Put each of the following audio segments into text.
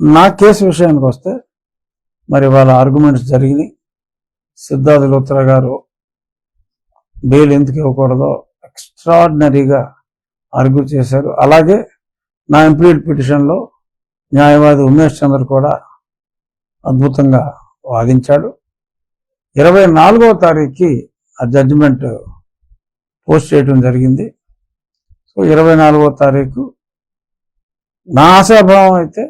నా కేసు విషయానికి వస్తే మరి వాళ్ళ ఆర్గ్యుమెంట్స్ జరిగినాయి. సిద్ధార్థ లోత్రా గారు బెయిల్ ఎందుకు ఇవ్వకూడదో ఎక్స్ట్రాడినరీగా ఆర్గ్యూ చేశారు. అలాగే నా ఎంప్లీడ్ పిటిషన్లో న్యాయవాది ఉమేష్ చంద్ర కూడా అద్భుతంగా వాదించాడు. ఇరవై నాలుగవ తారీఖుకి ఆ జడ్జిమెంట్ పోస్ట్ చేయడం జరిగింది. సో ఇరవై నాలుగవ తారీఖు నా ఆశాభావం అయితే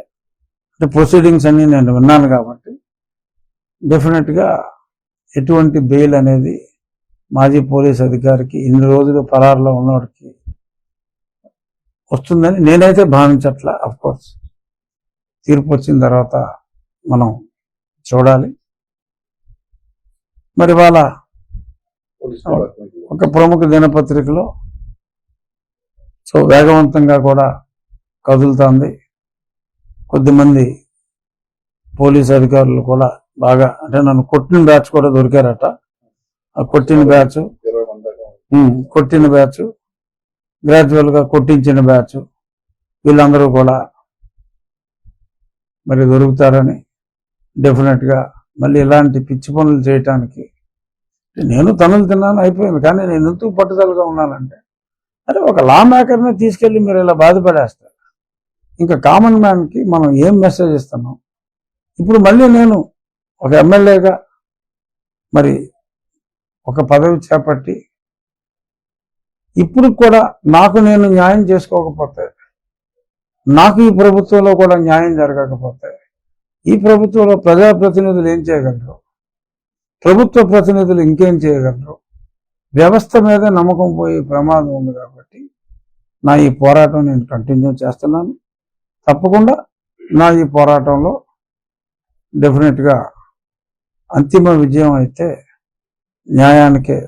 అంటే ప్రొసీడింగ్స్ అన్ని నేను విన్నాను కాబట్టి డెఫినెట్గా ఎటువంటి బెయిల్ అనేది మాజీ పోలీస్ అధికారికి ఇన్ని రోజులు పరారులో ఉన్నవాడికి వస్తుందని నేనైతే భావించట్లా కోర్స్ తీర్పు వచ్చిన తర్వాత మనం చూడాలి. మరి వాళ్ళ ఒక ప్రముఖ దినపత్రికలో సో వేగవంతంగా కూడా కదులుతోంది. కొద్దిమంది పోలీస్ అధికారులు కూడా బాగా అంటే నన్ను కొట్టిన బ్యాచ్ కూడా దొరికారట. ఆ కొట్టిన బ్యాచ్ కొట్టిన బ్యాచ్ గ్రాడ్యువల్గా కొట్టించిన బ్యాచ్ వీళ్ళందరూ కూడా మరి దొరుకుతారని డెఫినెట్గా మళ్ళీ ఇలాంటి పిచ్చి పనులు చేయటానికి నేను తనులు తిన్నాను అయిపోయింది. కానీ నేను ఎందుకు పట్టుదలగా ఉన్నానంటే అరే ఒక లా మేకర్ని తీసుకెళ్ళి మీరు ఇలా బాధపడేస్తారు. ఇంకా కామన్ మ్యాన్కి మనం ఏం మెసేజ్ ఇస్తున్నాం? ఇప్పుడు మళ్ళీ నేను ఒక ఎమ్మెల్యేగా మరి ఒక పదవి చేపట్టి ఇప్పుడు కూడా నాకు నేను న్యాయం చేసుకోకపోతే నాకు ఈ ప్రభుత్వంలో కూడా న్యాయం జరగకపోతే ఈ ప్రభుత్వంలో ప్రజాప్రతినిధులు ఏం చేయగలరు? ప్రభుత్వ ప్రతినిధులు ఇంకేం చేయగలరు? వ్యవస్థ మీద నమ్మకం పోయే ప్రమాదం ఉంది కాబట్టి నా ఈ పోరాటం నేను కంటిన్యూ చేస్తున్నాను. తప్పకుండా నా ఈ పోరాటంలో డెఫినెట్గా అంతిమ విజయం అయితే న్యాయానికే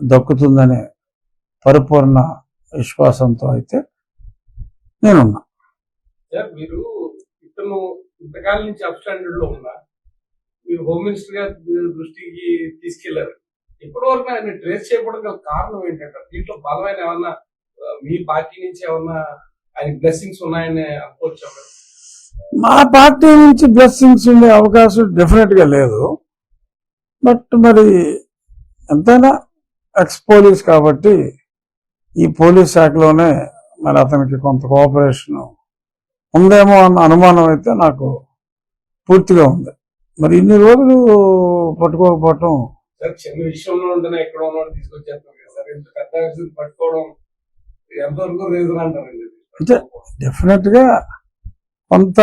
దక్కుతుందనే పరిపూర్ణ విశ్వాసంతో అయితే నేనున్నా. మీరు ఇతను ఇంతకాలం నుంచి అప్స్టాండర్డ్లో ఉన్నా మీరు హోమ్ మినిస్టర్ గారి దృష్టికి తీసుకెళ్ళారు. ఇప్పటి వరకు ఆయన ట్రేస్ చేయకపోవడం గల కారణం ఏంటంటే దీంట్లో బలమైన ఏమన్నా మీ పార్టీ నుంచి ఏమన్నా ఆయన బ్లెస్సింగ్స్ ఉన్నాయని అనుకోవచ్చా? మా పార్టీ నుంచి బ్లెస్సింగ్స్ ఉండే అవకాశం డెఫినెట్గా లేదు. బట్ మరి ఎంతైనా ఎక్స్ పోలీస్ కాబట్టి ఈ పోలీస్ శాఖలోనే మరి అతనికి కొంత కోఆపరేషన్ ఉందేమో అన్న అనుమానం అయితే నాకు పూర్తిగా ఉంది. మరి ఇన్ని రోజులు పట్టుకోకపోవటం సార్ చిన్న విషయంలో ఉంటేనే ఎక్కడ ఉన్నాడు తీసుకొచ్చేస్తాం సార్. ఇంత పెద్ద పట్టుకోవడం ఎంతవరకు రీజన్ అంటారండి? అంటే డెఫినెట్గా కొంత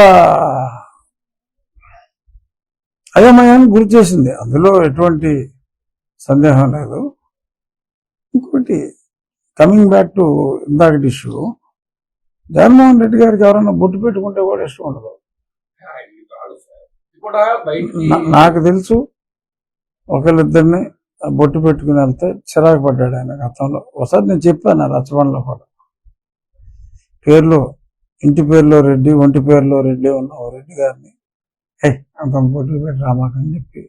అయోమయానికి గురి చేసింది. అందులో ఎటువంటి సందేహం లేదు. ఇంకోటి కమింగ్ బ్యాక్ టు ఇందాకటి ఇష్యూ జగన్మోహన్ రెడ్డి గారికి ఎవరైనా బొట్టు పెట్టుకుంటే కూడా ఇష్టం ఉండదు. కూడా నాకు తెలుసు ఒకళ్ళిద్దరిని బొట్టు పెట్టుకుని వెళ్తే చిరాకు పడ్డాడు ఆయన గతంలో. ఒకసారి నేను చెప్పాను ఆ కూడా. పేర్లు ఇంటి పేరులో రెడ్డి ఒంటి పేరులో రెడ్డి ఉన్న ఓ రెడ్డి గారిని హే అంత బొట్లు పెట్టి రామాకని చెప్పి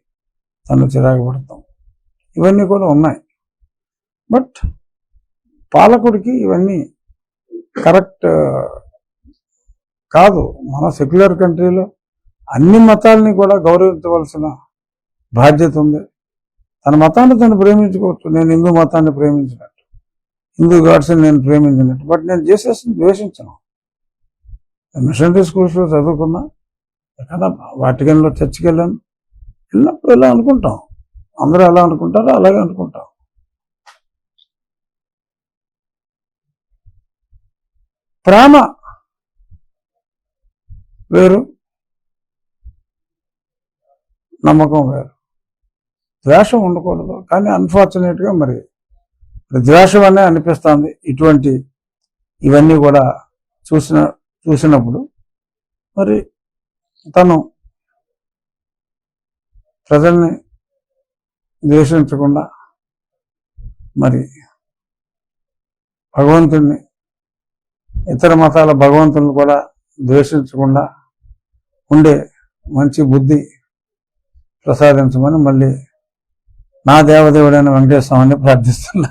తను చిరాకు పడతాం. ఇవన్నీ కూడా ఉన్నాయి. బట్ పాలకుడికి ఇవన్నీ కరెక్ట్ కాదు. మన సెక్యులర్ కంట్రీలో అన్ని మతాలని కూడా గౌరవించవలసిన బాధ్యత ఉంది. తన మతాన్ని తను ప్రేమించుకోవచ్చు. నేను హిందూ మతాన్ని ప్రేమించినట్టు. హిందూ గాడ్స్ని నేను ప్రేమించినట్టు. బట్ నేను చేసేసి ద్వేషించను. మిషనరీ స్కూల్స్లో చదువుకున్నా. ఎక్కడ వాటికన్లో చర్చికి వెళ్ళాను. వెళ్ళినప్పుడు ఎలా అనుకుంటాం? అందరూ ఎలా అనుకుంటారో అలాగే అనుకుంటాం. ప్రేమ వేరు. నమ్మకం వేరు. ద్వేషం ఉండకూడదు. కానీ అన్ఫార్చునేట్గా మరి ద్వేషమనే అనిపిస్తుంది. ఇటువంటి ఇవన్నీ కూడా చూసిన చూసినప్పుడు మరి తను ప్రజల్ని ద్వేషించకుండా మరి భగవంతుడిని ఇతర మతాల భగవంతుని కూడా ద్వేషించకుండా ఉండే మంచి బుద్ధి ప్రసాదించమని మళ్ళీ నా దేవదేవుడైన వెంకటేశ్వరాన్ని ప్రార్థిస్తున్నా.